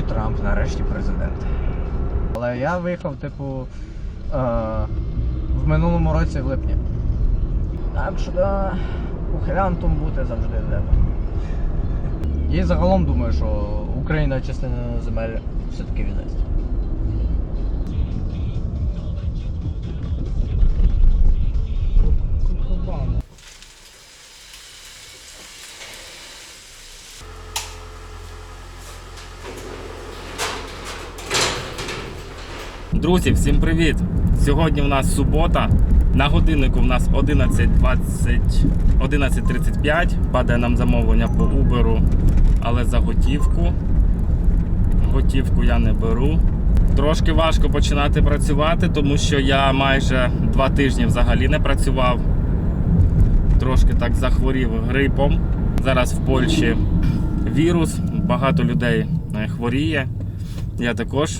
І Трамп нарешті президент. Але я виїхав, типу, е, в минулому році в липні. Так що да, ухилянтом бути завжди треба. І загалом думаю, що Україна частину земель все-таки віддасть. Друзі, всім привіт! Сьогодні в нас субота. На годиннику в нас 11.20 11.35. Падає нам замовлення по Uber, але за готівку. Готівку я не беру. Трошки важко починати працювати, тому що я майже два тижні взагалі не працював. Трошки так захворів грипом. Зараз в Польщі вірус, багато людей е, хворіє. Я також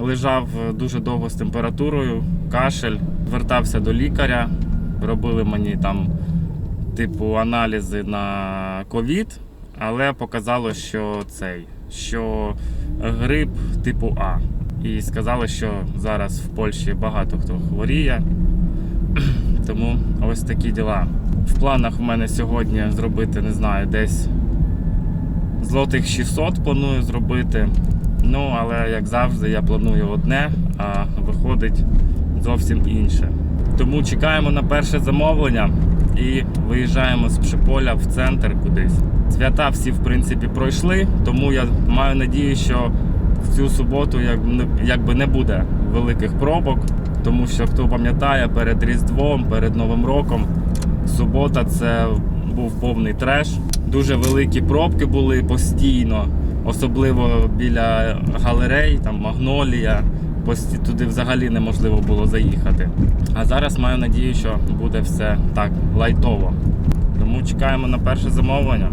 лежав дуже довго з температурою, кашель, звертався до лікаря, робили мені там типу аналізи на ковід, але показало, що цей, що грип типу А. І сказали, що зараз в Польщі багато хто хворіє. Тому ось такі діла. В планах у мене сьогодні зробити, не знаю, десь злотих 600 планую зробити. Ну, але як завжди, я планую одне, а виходить зовсім інше. Тому чекаємо на перше замовлення і виїжджаємо з Пшеполя в центр кудись. Свята всі, в принципі, пройшли, тому я маю надію, що в цю суботу як- якби не буде великих пробок, тому що хто пам'ятає, перед Різдвом, перед Новим роком, субота це був повний треш. Дуже великі пробки були постійно, особливо біля галерей, там Магнолія. Туди взагалі неможливо було заїхати. А зараз маю надію, що буде все так лайтово. Тому чекаємо на перше замовлення.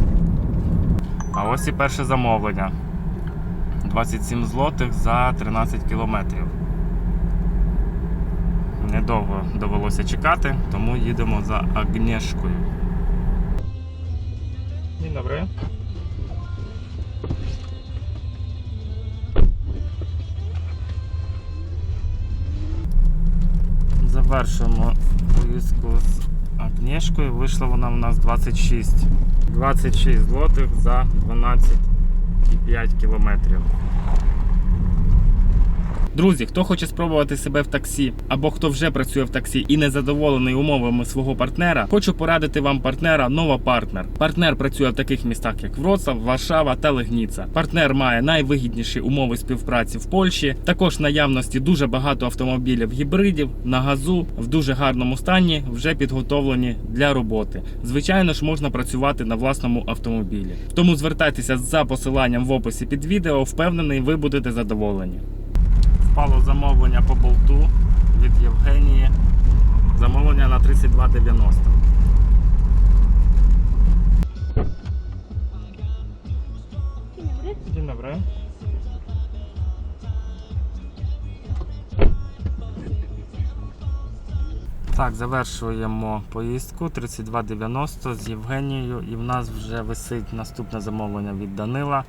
А ось і перше замовлення. 27 злотих за 13 кілометрів. Недовго довелося чекати, тому їдемо за Агнєшкою. Dzień Завершуємо поїздку з Агнішкою. Вийшла вона у нас 26. 26 злотих за 12,5 кілометрів. Друзі, хто хоче спробувати себе в таксі, або хто вже працює в таксі і не задоволений умовами свого партнера, хочу порадити вам партнера Нова Партнер. Партнер працює в таких містах, як Вроцлав, Варшава та Легніца. Партнер має найвигідніші умови співпраці в Польщі. Також наявності дуже багато автомобілів гібридів на газу в дуже гарному стані, вже підготовлені для роботи. Звичайно ж, можна працювати на власному автомобілі. Тому звертайтеся за посиланням в описі під відео. Впевнений, ви будете задоволені. Впало замовлення по болту від Євгенії. Замовлення на 32,90. Dzień dobry. Так, завершуємо поїздку 32,90 з Євгенією і в нас вже висить наступне замовлення від Данила.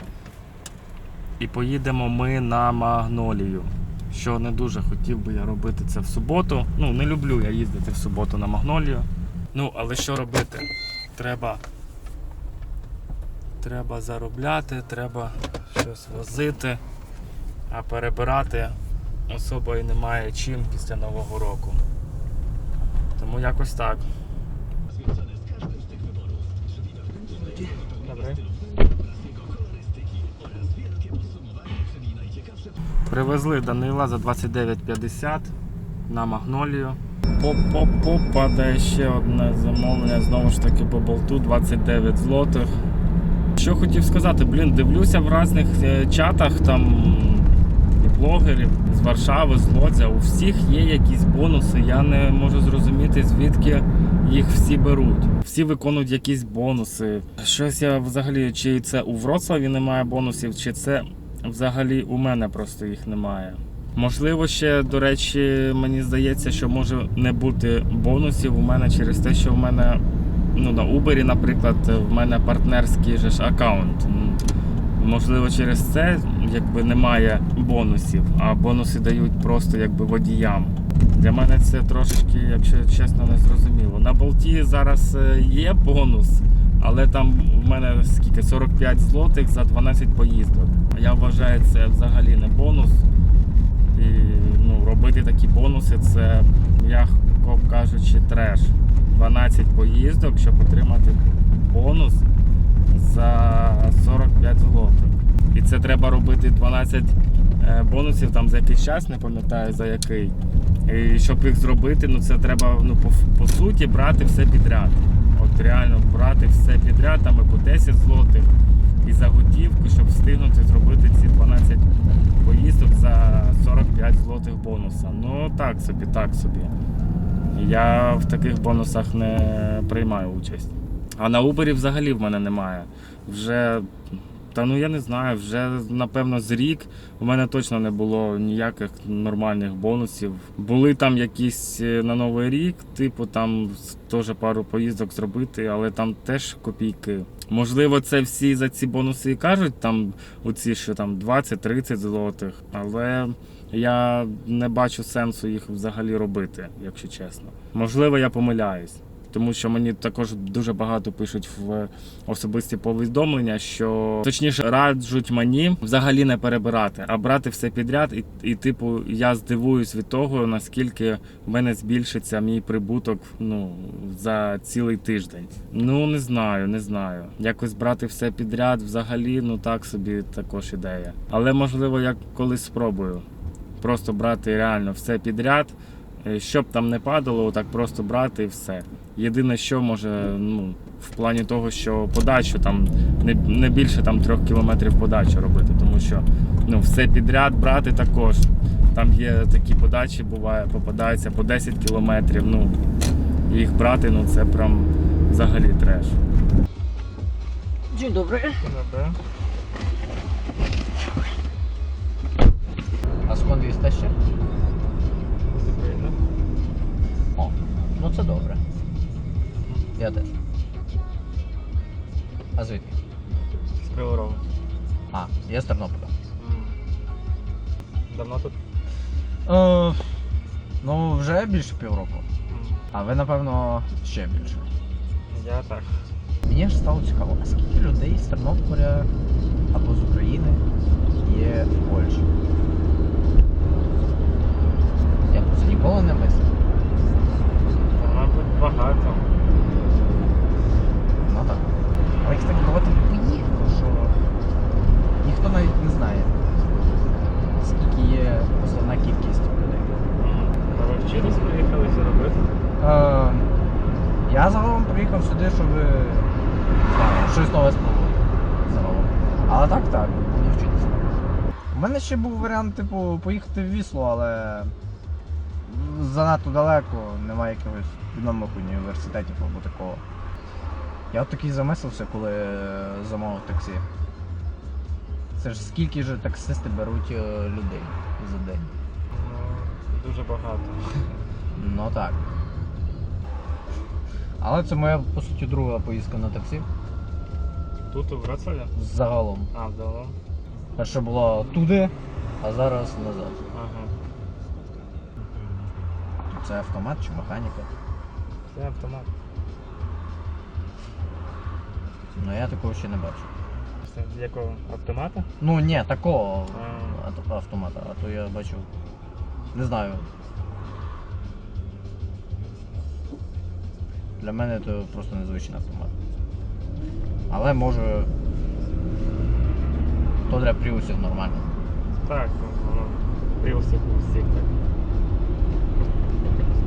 І поїдемо ми на Магнолію. Що не дуже хотів би я робити це в суботу. Ну, не люблю я їздити в суботу на Магнолію. Ну, але що робити? Треба. Треба заробляти, треба щось возити, а перебирати особо і немає чим після Нового року. Тому якось так. Добре. Привезли Данила за 29,50 на Магнолію. Поп-поп-поп падає ще одне замовлення, знову ж таки по болту 29 злотих. Що хотів сказати, блін, дивлюся в різних е, чатах там і блогерів з Варшави, з Лодзя. У всіх є якісь бонуси. Я не можу зрозуміти, звідки їх всі беруть. Всі виконують якісь бонуси. Щось я взагалі, чи це у Вроцлаві немає бонусів, чи це взагалі у мене просто їх немає. Можливо, ще, до речі, мені здається, що може не бути бонусів у мене через те, що в мене ну, на Uber, наприклад, в мене партнерський же ж аккаунт. Можливо, через це якби немає бонусів, а бонуси дають просто якби водіям. Для мене це трошки, якщо чесно, не зрозуміло. На болті зараз е, є бонус, але там в мене скільки 45 злотих за 12 поїздок. Я вважаю, це взагалі не бонус. І ну, робити такі бонуси це, м'яко кажучи, треш. 12 поїздок, щоб отримати бонус за 45 злотих. І це треба робити 12 е, бонусів там за якийсь час, не пам'ятаю за який. І щоб їх зробити, ну це треба ну, по, по суті брати все підряд. От реально брати все підряд, там і по 10 злотих, і за готівку, щоб встигнути зробити ці 12 поїздок за 45 злотих бонуса. Ну так собі, так собі. Я в таких бонусах не приймаю участь. А на Uber взагалі в мене немає. Вже, та ну я не знаю, вже напевно з рік у мене точно не було ніяких нормальних бонусів. Були там якісь е, на Новий рік, типу там теж пару поїздок зробити, але там теж копійки. Можливо, це всі за ці бонуси і кажуть, там оці, що там 20-30 злотих, але я не бачу сенсу їх взагалі робити, якщо чесно. Можливо, я помиляюсь. Тому що мені також дуже багато пишуть в особисті повідомлення, що точніше раджуть мені взагалі не перебирати, а брати все підряд. І, і типу, я здивуюсь від того, наскільки в мене збільшиться мій прибуток ну, за цілий тиждень. Ну не знаю, не знаю. Якось брати все підряд взагалі, ну так собі також ідея. Але можливо, я колись спробую. Просто брати реально все підряд. Е, Щоб там не падало, отак просто брати і все. Єдине, що може, ну, в плані того, що подачу там не, не більше там трьох кілометрів подачі робити, тому що ну, все підряд брати також. Там є такі подачі, буває, попадаються по 10 кілометрів. Ну, їх брати, ну це прям взагалі треш. Dzień dobry. Добре. A skąd jesteście? O, no co dobre. Ja też. A звідки? З Криворогу. А, я з Тернополя. Давно тут? Е, ну, вже більше півроку. А ви, напевно, ще більше. Я так. Мені ж стало цікаво, а скільки людей з Тернополя або з України є в Польщі? Я про це ніколи не мислив. Мабуть, багато. Ну так. Але їх так багато поїхало, що ніхто навіть не знає, скільки є основна кількість людей. А ви вчились приїхали це робити? Е, я загалом приїхав сюди, щоб знаю, щось нове спробувати. Загалом. Але так, так, буду вчитися. У мене ще був варіант, типу, поїхати в Віслу, але занадто далеко, немає якихось відомих університетів або такого. Я от такий замислився, коли е, замовив таксі. Це ж скільки ж таксисти беруть е, людей за день? Ну, дуже багато. Ну так. Але це моя, по суті, друга поїздка на таксі. Тут у Вроцлаві? Загалом. А, вдало. Перше було туди, а зараз назад. Ага. Це автомат чи механіка. Це автомат. Ну я такого ще не бачу. Це якого автомата? Ну ні, такого А. автомата, а то я бачив. Не знаю. Для мене це просто незвичний автомат. Але може. То для пріусів нормально. Так, воно пріуси у всіх так.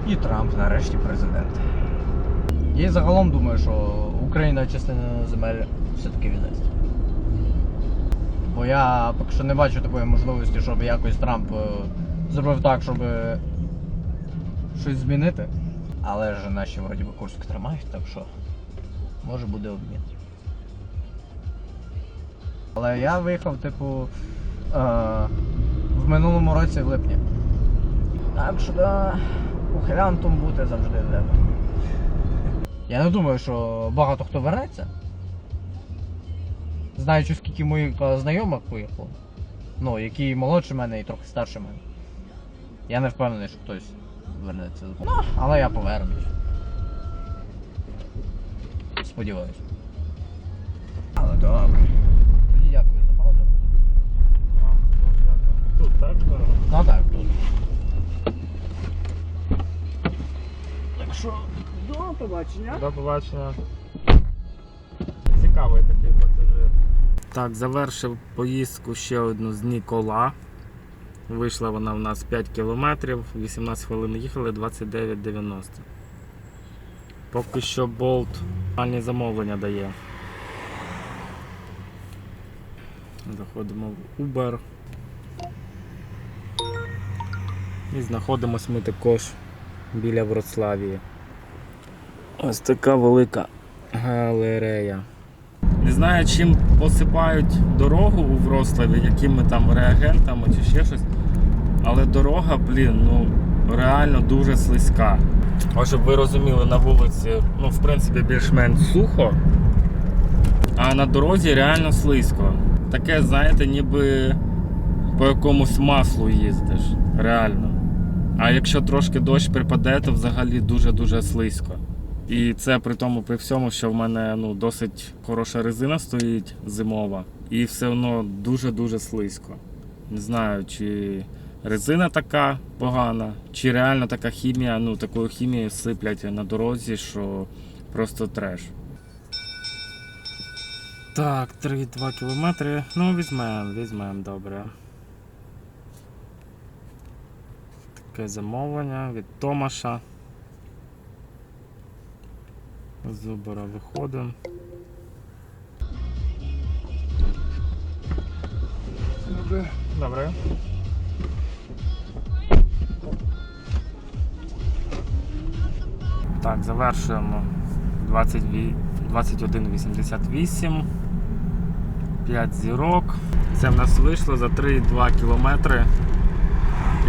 І Трамп нарешті президент. Я загалом думаю, що Україна частину земель все-таки віддасть. Бо я поки що не бачу такої можливості, щоб якось Трамп е, зробив так, щоб щось змінити. Але ж наші вроді би Курськ тримають, так що може буде обмін. Але я виїхав, типу, е, в минулому році в липні. Так що да, ухилянтом бути завжди треба. Я не думаю, що багато хто вернеться. знаючи, скільки моїх знайомих поїхало, ну, які молодше мене і трохи старше мене. Я не впевнений, що хтось вернеться. Ну, але я повернусь. Сподіваюсь. Але добре. Тоді дякую за паузу. Тут так дорого? Ну так, тут. Так що, до побачення. До побачення. Цікавий такий пасажир. Так, завершив поїздку ще одну з Нікола. Вийшла вона в нас 5 кілометрів, 18 хвилин їхали, 29,90. Поки що болт нормальні замовлення дає. Заходимо в Uber. І знаходимось ми також біля Вроцлавії. Ось така велика галерея. Не знаю, чим посипають дорогу у Вроцлаві, якими там реагентами чи ще щось. Але дорога, блін, ну реально дуже слизька. Ось щоб ви розуміли, на вулиці, ну, в принципі, більш-менш сухо, а на дорозі реально слизько. Таке, знаєте, ніби по якомусь маслу їздиш. Реально. А якщо трошки дощ припаде, то взагалі дуже-дуже слизько. І це при тому, при всьому, що в мене ну, досить хороша резина стоїть зимова, і все одно дуже-дуже слизько. Не знаю, чи резина така погана, чи реально така хімія, ну такою хімією сиплять на дорозі, що просто треш. Так, 3-2 кілометри. Ну, візьмемо, візьмемо, добре. Таке замовлення від Томаша. З Uber виходимо. Добре. Добре. Так, завершуємо 21,88. 5 зірок. Це в нас вийшло за 3,2 кілометри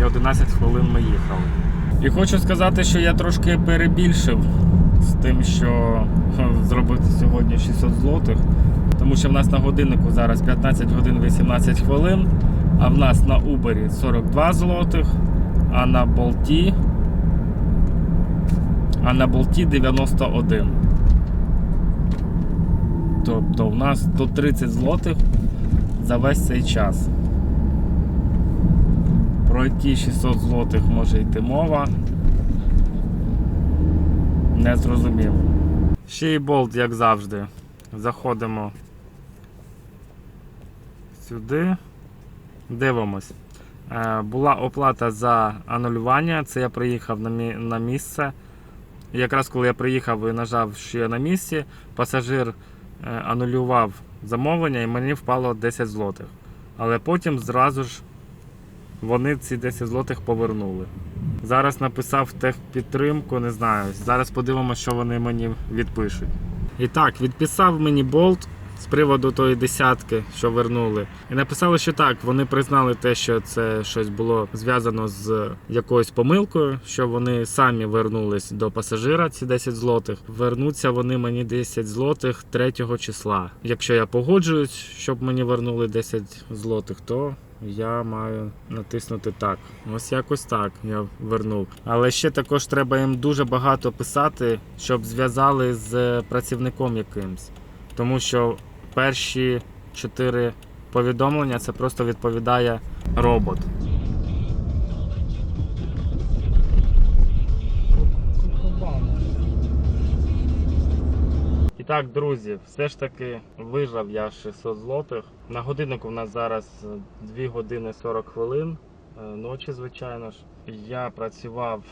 і 11 хвилин ми їхали. І хочу сказати, що я трошки перебільшив з тим, що зробити сьогодні 600 злотих. Тому що в нас на годиннику зараз 15 годин 18 хвилин, а в нас на Uber 42 злотих, а на болті. А на болті 91. Тобто в нас 130 злотих за весь цей час. Про які 600 злотих може йти мова. Не зрозумів. Ще й болт, як завжди. Заходимо сюди. Дивимось. Е, Була оплата за анулювання. Це я приїхав на місце. Якраз коли я приїхав і нажав, що я на місці, пасажир е, анулював замовлення і мені впало 10 злотих. Але потім зразу ж вони ці 10 злотих повернули. Зараз написав техпідтримку, не знаю. Зараз подивимося, що вони мені відпишуть. І так, відписав мені болт з приводу тої десятки, що вернули. І написали, що так, вони признали те, що це щось було зв'язано з якоюсь помилкою, що вони самі вернулись до пасажира ці 10 злотих. Вернуться вони мені 10 злотих 3 числа. Якщо я погоджуюсь, щоб мені вернули 10 злотих, то я маю натиснути так. Ось якось так я вернув. Але ще також треба їм дуже багато писати, щоб зв'язали з працівником якимсь. Тому що перші чотири повідомлення це просто відповідає робот. Так, друзі, все ж таки вижав я 600 злотих. На годиннику в нас зараз 2 години 40 хвилин. е, Ночі, звичайно ж. Я працював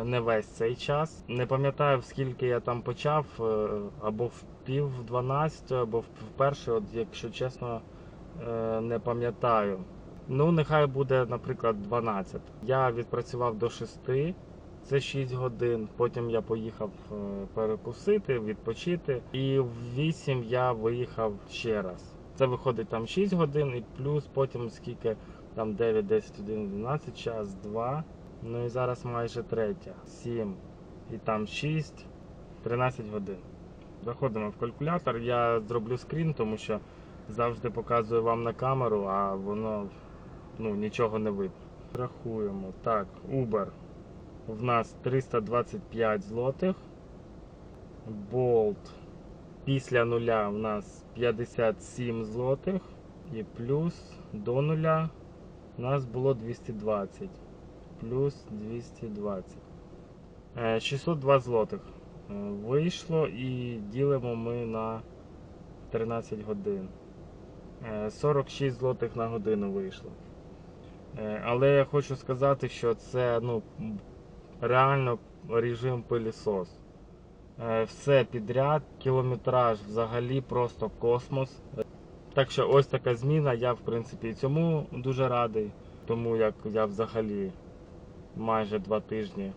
е, не весь цей час. Не пам'ятаю, скільки я там почав, е, або в пів 12, або в перший, от, якщо чесно, е, не пам'ятаю. Ну, нехай буде, наприклад, 12. Я відпрацював до 6. Це 6 годин. Потім я поїхав е, перекусити, відпочити. І в 8 я виїхав ще раз. Це виходить там 6 годин, і плюс потім скільки там 9, 10, 11, 12 час, 2. Ну і зараз майже третя. 7. І там 6, 13 годин. Заходимо в калькулятор. Я зроблю скрін, тому що завжди показую вам на камеру, а воно ну, нічого не видно. Рахуємо. Так, Uber в нас 325 злотих. Bolt після нуля в нас 57 злотих. І плюс до нуля у нас було 220. Плюс 220. Е, 602 злотих е, вийшло і ділимо ми на 13 годин. Е, 46 злотих на годину вийшло. Е, Але я хочу сказати, що це ну, реально режим пилісос. Е, Все підряд, кілометраж взагалі просто космос. Так що ось така зміна. Я в принципі цьому дуже радий, тому як я взагалі майже два тижні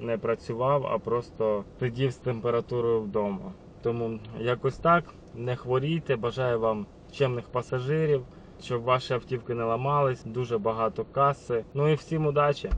не працював, а просто сидів з температурою вдома. Тому якось так. Не хворійте, бажаю вам чемних пасажирів, щоб ваші автівки не ламались, дуже багато каси. Ну і всім удачі!